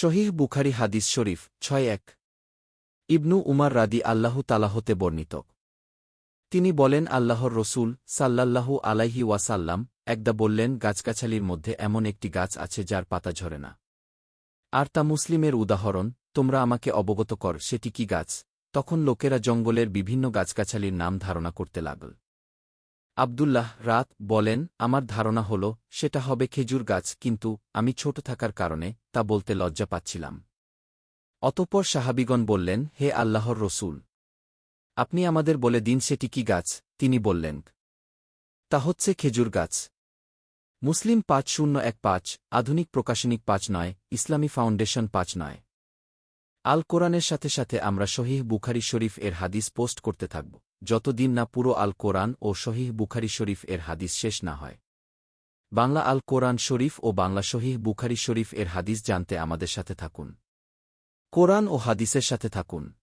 শহীহ বুখারি হাদিস শরীফ, ছয় এক। ইবনু উমার রাদি আল্লাহু তালাহতে বর্ণিত। তিনি বলেন, আল্লাহর রসুল সাল্লাল্লাহু আলাইহি ওয়াসাল্লাম একদা বললেন, গাছগাছালির মধ্যে এমন একটি গাছ আছে যার পাতা ঝরে না। আর তা মুসলিমের উদাহরণ, তোমরা আমাকে অবগত কর, সেটি কি গাছ? তখন লোকেরা জঙ্গলের বিভিন্ন গাছগাছালির নাম ধারণা করতে লাগল। আবদুল্লাহ রাত বলেন, আমার ধারণা হল, সেটা হবে খেজুর গাছ, কিন্তু আমি ছোট থাকার কারণে তা বলতে লজ্জা পাচ্ছিলাম। অতপর সাহাবিগণ বললেন, হে আল্লাহর রসুল, আপনি আমাদের বলে দিন সেটি কি গাছ? তিনি বললেন, তা হচ্ছে খেজুর গাছ। মুসলিম পাঁচ শূন্য এক পাঁচ, আধুনিক প্রকাশনিক পাঁচ নয়, ইসলামী ফাউন্ডেশন পাঁচ নয়। আল কোরআনের সাথে সাথে আমরা শহীহ বুখারি শরীফ এর হাদিস পোস্ট করতে থাকব। যতদিন না পুরো আল কোরআন ও শহীহ বুখারি শরীফ এর হাদিস শেষ না হয়। বাংলা আল কোরআন শরীফ ও বাংলা শহীহ বুখারি শরীফ এর হাদিস জানতে আমাদের সাথে থাকুন। কোরআন ও হাদিসের সাথে থাকুন।